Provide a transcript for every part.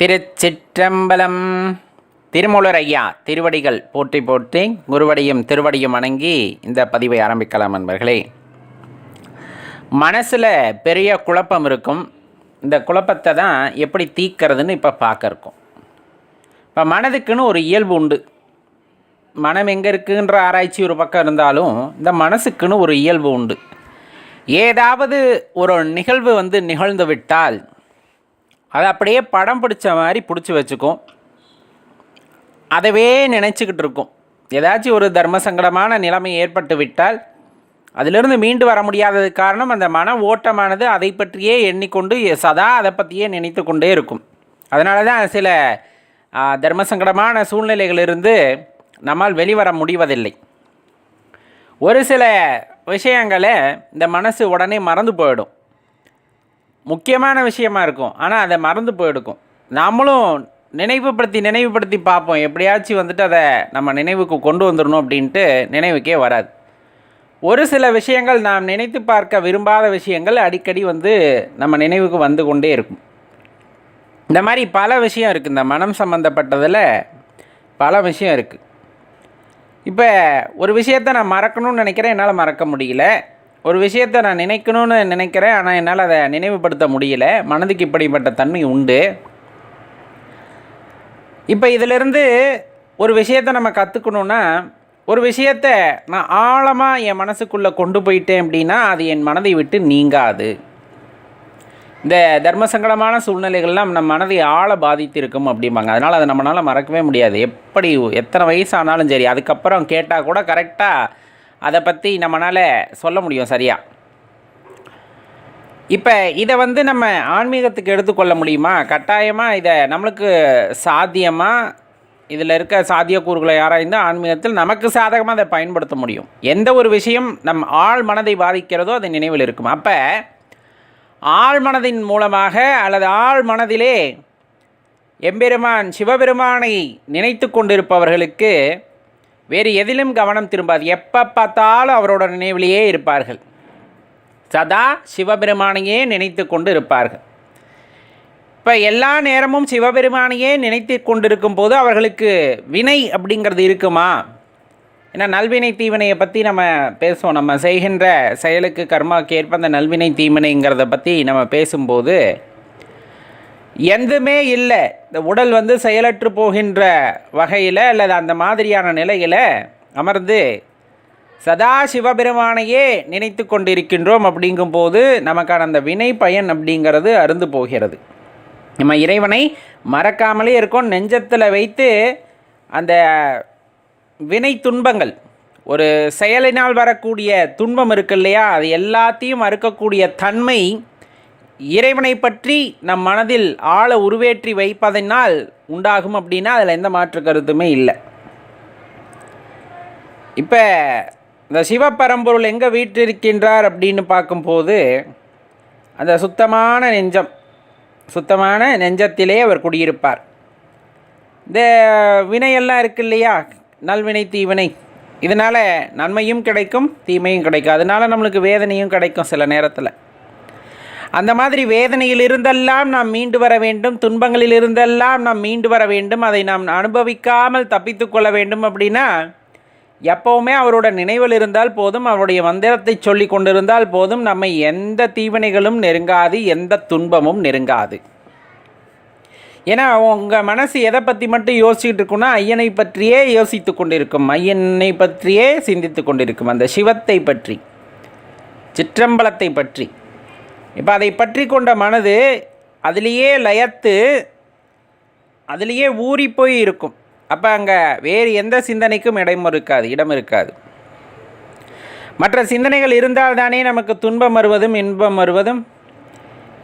திருச்சிற்றம்பலம். திருமுலரையா திருவடிகள் போற்றி போற்றி குருவடியும் திருவடியும் வணங்கி இந்த பதிவை ஆரம்பிக்கலாம் நண்பர்களே மனசில் பெரிய குழப்பம் இருக்கும். இந்த குழப்பத்தை தான் எப்படி தீக்கிறதுன்னு இப்போ பார்க்க இப்போ மனதுக்குன்னு ஒரு இயல்பு உண்டு. மனம் எங்கே இருக்குன்ற ஆராய்ச்சி ஒரு பக்கம் இருந்தாலும் இந்த மனசுக்குன்னு ஒரு இயல்பு உண்டு. ஏதாவது ஒரு நிகழ்வு வந்து நிகழ்ந்து விட்டால் அதை அப்படியே படம் பிடிச்ச மாதிரி பிடிச்சி வச்சுக்கும். அதவே நினச்சிக்கிட்டு இருக்கும். ஏதாச்சும் ஒரு தர்ம சங்கடமான நிலைமை ஏற்பட்டு விட்டால் அதிலிருந்து மீண்டு வர முடியாதது காரணம் அந்த மன ஓட்டமானது அதை பற்றியே எண்ணிக்கொண்டு சதா அதை பற்றியே நினைத்து கொண்டே இருக்கும். அதனால தான் சில தர்ம சங்கடமான சூழ்நிலைகளிலிருந்து நம்மால் வெளிவர முடிவதில்லை. ஒரு சில விஷயங்களை இந்த மனசு உடனே மறந்து போயிடும். முக்கியமான விஷயமா இருக்கும். ஆனால் அதை மறந்து போயிடுக்கும். நாமளும் நினைவுபடுத்தி நினைவுபடுத்தி பார்ப்போம். எப்படியாச்சும் வந்துட்டு அதை நம்ம நினைவுக்கு கொண்டு வந்துடணும் அப்படின்ட்டு நினைவுக்கே வராது. ஒரு சில விஷயங்கள் நாம் நினைத்து பார்க்க விரும்பாத விஷயங்கள் அடிக்கடி வந்து நம்ம நினைவுக்கு வந்து கொண்டே இருக்கும். இந்த மாதிரி பல விஷயம் இருக்குது இந்த மனம் சம்மந்தப்பட்டதில் பல விஷயம் இருக்குது இப்போ ஒரு விஷயத்தை நான் மறக்கணும்னு நினைக்கிறேன். என்னால் மறக்க முடியல. ஒரு விஷயத்தை நான் நினைக்கணும்னு நினைக்கிறேன் ஆனால் என்னால் அதை நினைவுபடுத்த முடியல. மனதுக்கு இப்படிப்பட்ட தன்மை உண்டு. இப்போ இதிலிருந்து ஒரு விஷயத்தை நம்ம கற்றுக்கணுன்னா ஒரு விஷயத்தை நான் ஆழமாக என் மனசுக்குள்ளே கொண்டு போயிட்டேன் அப்படின்னா அது என் மனதை விட்டு நீங்காது. இந்த தர்மசங்கடமான சூழ்நிலைகள்லாம் நம்ம மனதை ஆழ பாதித்திருக்கும் அப்படிம்பாங்க. அதனால் அதை நம்மளால் மறக்கவே முடியாது. எப்படி எத்தனை வயசானாலும் சரி அதுக்கப்புறம் கேட்டால் கூட கரெக்டாக அதை பற்றி நம்மளால் சொல்ல முடியும் சரியாக இப்போ இதை வந்து நம்ம ஆன்மீகத்துக்கு எடுத்துக்கொள்ள முடியுமா? கட்டாயமாக இதை நம்மளுக்கு சாத்தியமாக இதில் இருக்க சாத்தியக்கூறுகளை ஆராய்ந்து ஆன்மீகத்தில் நமக்கு சாதகமாக அதை பயன்படுத்த முடியும். எந்த ஒரு விஷயம் நம் ஆழ் மனதை பாதிக்கிறதோ அது நினைவில் இருக்கும். அப்போ ஆழ் மனதின் மூலமாக அல்லது ஆழ் மனதிலே எம்பெருமான் சிவபெருமானை நினைத்து கொண்டிருப்பவர்களுக்கு வேறு எதிலும் கவனம் திரும்பாது. எப்போ பார்த்தாலும் அவரோட நினைவிலேயே இருப்பார்கள். சதா சிவபெருமானையே நினைத்து கொண்டு இருப்பார்கள் இப்போ எல்லா நேரமும் சிவபெருமானையே நினைத்து கொண்டிருக்கும் போது அவர்களுக்கு வினை அப்படிங்கிறது இருக்குமா? ஏன்னா நல்வினை தீவினையை பற்றி நம்ம பேசுவோம். நம்ம செய்கின்ற செயலுக்கு கர்மாவுக்கு ஏற்ப அந்த நல்வினை தீவினைங்கிறத பற்றி நம்ம பேசும்போது எதுவுமே இல்லை. இந்த உடல் வந்து செயலற்று போகின்ற வகையில் அல்லது அந்த மாதிரியான நிலையில் அமர்ந்து சதா சிவபெருமானையே நினைத்து கொண்டிருக்கின்றோம் அப்படிங்கும்போது நமக்கான அந்த வினை பயன் அப்படிங்கிறது அருந்து போகிறது. நம்ம இறைவனை மறக்காமலே இருக்கோம். நெஞ்சத்தில் வைத்து அந்த வினை துன்பங்கள் ஒரு செயலினால் வரக்கூடிய துன்பம் இருக்கு இல்லையா? அது எல்லாத்தையும் மறுக்கக்கூடிய தன்மை இறைவனை பற்றி நம் மனதில் ஆழ உருவேற்றி வைப்பதனால் உண்டாகும் அப்படின்னா அதில் எந்த மாற்று கருத்துமே இல்லை. இப்போ இந்த சிவபரம்பொருள் எங்கே வீற்றிருக்கின்றார் அப்படின்னு பார்க்கும்போது அந்த சுத்தமான நெஞ்சம் சுத்தமான நெஞ்சத்திலே அவர் குடியிருப்பார். இந்த வினையெல்லாம் இருக்கு இல்லையா? நல்வினை தீவினை இதனால் நன்மையும் கிடைக்கும் தீமையும் கிடைக்கும். அதனால் நம்மளுக்கு வேதனையும் கிடைக்கும் சில நேரத்தில். அந்த மாதிரி வேதனையில் இருந்தெல்லாம் நாம் மீண்டு வர வேண்டும் துன்பங்களில் இருந்தெல்லாம் நாம் மீண்டு வர வேண்டும் அதை நாம் அனுபவிக்காமல் தப்பித்து கொள்ள வேண்டும் அப்படின்னா எப்போவுமே அவரோட நினைவில் இருந்தால் போதும் அவருடைய மந்திரத்தை சொல்லி கொண்டிருந்தால் போதும் நம்மை எந்த தீவினைகளும் நெருங்காது எந்த துன்பமும் நெருங்காது. ஏன்னா உங்கள் மனசு எதை பற்றி மட்டும் யோசிச்சுட்டு இருக்குன்னா ஐயனை பற்றியே யோசித்து கொண்டிருக்கும் ஐயனை பற்றியே சிந்தித்து கொண்டிருக்கும் அந்த சிவத்தை பற்றி சிற்றம்பலத்தை பற்றி. இப்போ அதை பற்றி கொண்ட மனது அதிலேயே லயத்து அதிலேயே ஊறி போய் இருக்கும். அப்போ அங்கே வேறு எந்த சிந்தனைக்கும் இடம் இருக்காது இடம் இருக்காது. மற்ற சிந்தனைகள் இருந்தால் தானே நமக்கு துன்பம் வருவதும் இன்பம் வருவதும்.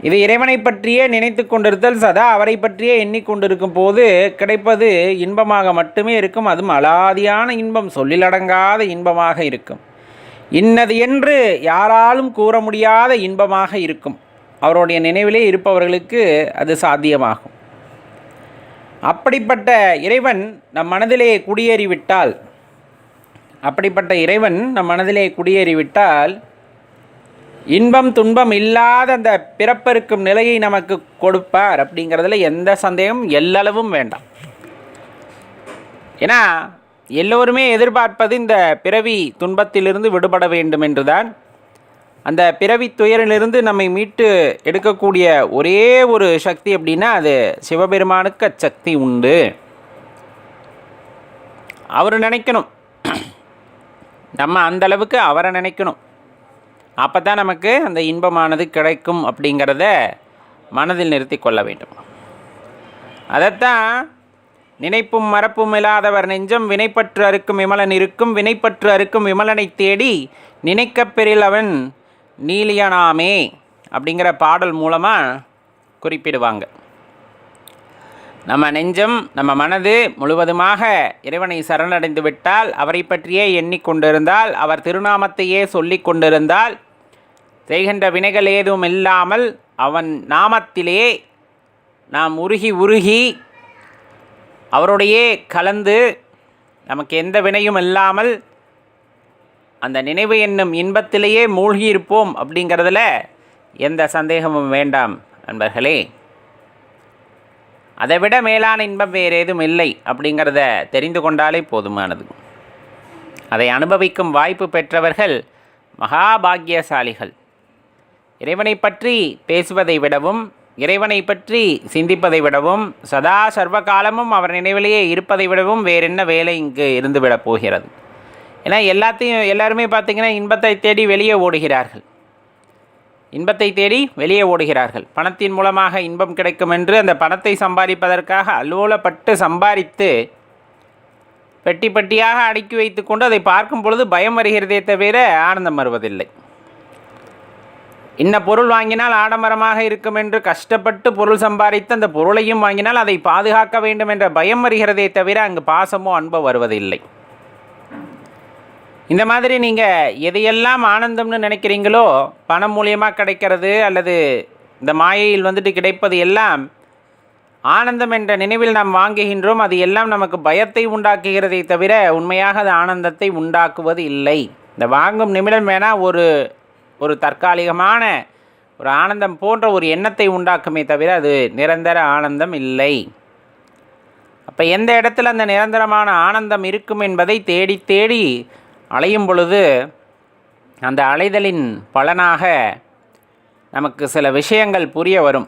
இது இறைவனை பற்றியே நினைத்து கொண்டிருத்தல் சதா அவரை பற்றியே எண்ணிக்கொண்டிருக்கும் போது கிடைப்பது இன்பமாக மட்டுமே இருக்கும். அதுவும் அலாதியான இன்பம் சொல்லிலடங்காத இன்பமாக இருக்கும். இன்னது என்று யாராலும் கூற முடியாத இன்பமாக இருக்கும். அவருடைய நினைவிலே இருப்பவர்களுக்கு அது சாத்தியமாகும். அப்படிப்பட்ட இறைவன் நம் மனதிலே குடியேறிவிட்டால் அப்படிப்பட்ட இறைவன் நம் மனதிலே குடியேறிவிட்டால் இன்பம் துன்பம் இல்லாத அந்த பிறப்பிருக்கும் நிலையை நமக்கு கொடுப்பார் அப்படிங்கிறதுல எந்த சந்தேகம் எல்லளவும் வேண்டாம். ஏன்னா எல்லோருமே எதிர்பார்ப்பது இந்த பிறவி துன்பத்திலிருந்து விடுபட வேண்டும் என்றுதான். அந்த பிறவி துயரிலிருந்து நம்மை மீட்டு எடுக்கக்கூடிய ஒரே ஒரு சக்தி அப்படின்னா அது சிவபெருமானுக்கு அச்சக்தி உண்டு. அவர் நினைக்கணும். நம்ம அந்த அளவுக்கு அவரை நினைக்கணும். அப்போ தான் நமக்கு அந்த இன்பமானது கிடைக்கும் அப்படிங்கிறத மனதில் நிறுத்தி கொள்ள வேண்டும். அதைத்தான் நினைப்பும் மறப்பும் இல்லாதவர் நெஞ்சம் வினைப்பற்று அறுக்கும் விமலன் இருக்கும். வினைப்பற்று அறுக்கும் விமலனை தேடி நினைக்கப் பெறில் அவன் நீலியனாமே அப்படிங்கிற பாடல் மூலமாக குறிப்பிடுவாங்க. நம்ம நெஞ்சம் நம்ம மனது முழுவதுமாக இறைவனை சரணடைந்து விட்டால் அவரை பற்றியே எண்ணிக்கொண்டிருந்தால் அவர் திருநாமத்தையே சொல்லி கொண்டிருந்தால் செய்கின்ற வினைகள் ஏதும் இல்லாமல் அவன் நாமத்திலே நாம் உருகி உருகி அவருடையே கலந்து நமக்கு எந்த வினையும் இல்லாமல் அந்த நினைவு என்னும் இன்பத்திலேயே மூழ்கியிருப்போம் அப்படிங்கிறதுல எந்த சந்தேகமும் வேண்டாம் நண்பர்களே. அதை விட மேலான இன்பம் வேறு ஏதும் இல்லை அப்படிங்கிறத தெரிந்து கொண்டாலே போதுமானது. அதை அனுபவிக்கும் வாய்ப்பு பெற்றவர்கள் மகாபாகியசாலிகள். இறைவனை பற்றி பேசுவதை விடவும் இறைவனை பற்றி சிந்திப்பதை விடவும் சதா சர்வ காலமும் அவர் நினைவிலேயே இருப்பதை விடவும் வேறென்ன வேலை இங்கு இருந்துவிடப் போகிறது? ஏன்னா எல்லாத்தையும் எல்லாருமே பார்த்திங்கன்னா இன்பத்தை தேடி வெளியே ஓடுகிறார்கள். இன்பத்தை தேடி வெளியே ஓடுகிறார்கள். பணத்தின் மூலமாக இன்பம் கிடைக்கும் என்று அந்த பணத்தை சம்பாதிப்பதற்காக அலுவலப்பட்டு சம்பாதித்து பெட்டி பெட்டியாக அடுக்கி வைத்துக்கொண்டு அதை பார்க்கும் பொழுது பயம் வருகிறதே தவிர ஆனந்தம் வருவதில்லை. இன்ன பொருள் வாங்கினால் ஆடம்பரமாக இருக்கும் என்று கஷ்டப்பட்டு பொருள் சம்பாதித்து அந்த பொருளையும் வாங்கினால் அதை பாதுகாக்க வேண்டும் என்ற பயம் வருகிறதே தவிர அங்கு பாசமோ அன்போ வருவதில்லை. இந்த மாதிரி நீங்கள் எதையெல்லாம் ஆனந்தம்னு நினைக்கிறீங்களோ பணம் மூலியமாக கிடைக்கிறது அல்லது இந்த மாயையில் வந்துட்டு கிடைப்பது எல்லாம் ஆனந்தம் என்ற நினைவில் நாம் வாங்குகின்றோம் அது எல்லாம் நமக்கு பயத்தை உண்டாக்குகிறதை தவிர உண்மையாக அது ஆனந்தத்தை உண்டாக்குவது இல்லை. இந்த வாங்கும் நிமிடம் வேணால் ஒரு ஒரு தற்காலிகமான ஒரு ஆனந்தம் போன்ற ஒரு எண்ணத்தை உண்டாக்குமே தவிர அது நிரந்தர ஆனந்தம் இல்லை. அப்போ எந்த இடத்துல அந்த நிரந்தரமான ஆனந்தம் இருக்கும் என்பதை தேடி தேடி அலையும் பொழுது அந்த அலைதலின் பலனாக நமக்கு சில விஷயங்கள் புரிய வரும்.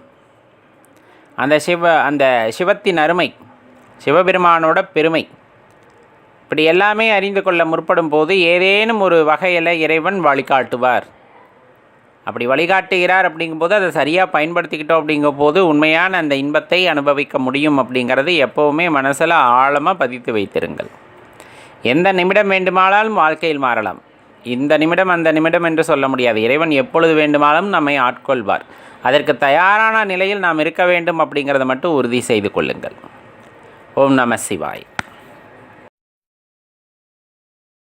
அந்த சிவ அந்த சிவத்தின் அருமை சிவபெருமானோட பெருமை இப்படி எல்லாமே அறிந்து கொள்ள முற்படும் போது ஏதேனும் ஒரு வகையில் இறைவன் வழிகாட்டுவார். அப்படி வழிகாட்டுகிறார் அப்படிங்கும்போது அதை சரியாக பயன்படுத்திக்கிட்டோம் அப்படிங்கும் போது உண்மையான அந்த இன்பத்தை அனுபவிக்க முடியும் அப்படிங்கிறது எப்போவுமே மனசில் ஆழமாக பதித்து வைத்திருங்கள். எந்த நிமிடம் வேண்டுமானாலும் வாழ்க்கையில் மாறலாம். இந்த நிமிடம் அந்த நிமிடம் என்று சொல்ல முடியாது. இறைவன் எப்பொழுது வேண்டுமானாலும் நம்மை ஆட்கொள்வார். அதற்கு தயாரான நிலையில் நாம் இருக்க வேண்டும் அப்படிங்கிறத மட்டும் உறுதி செய்து கொள்ளுங்கள். ஓம் நம சிவாய்.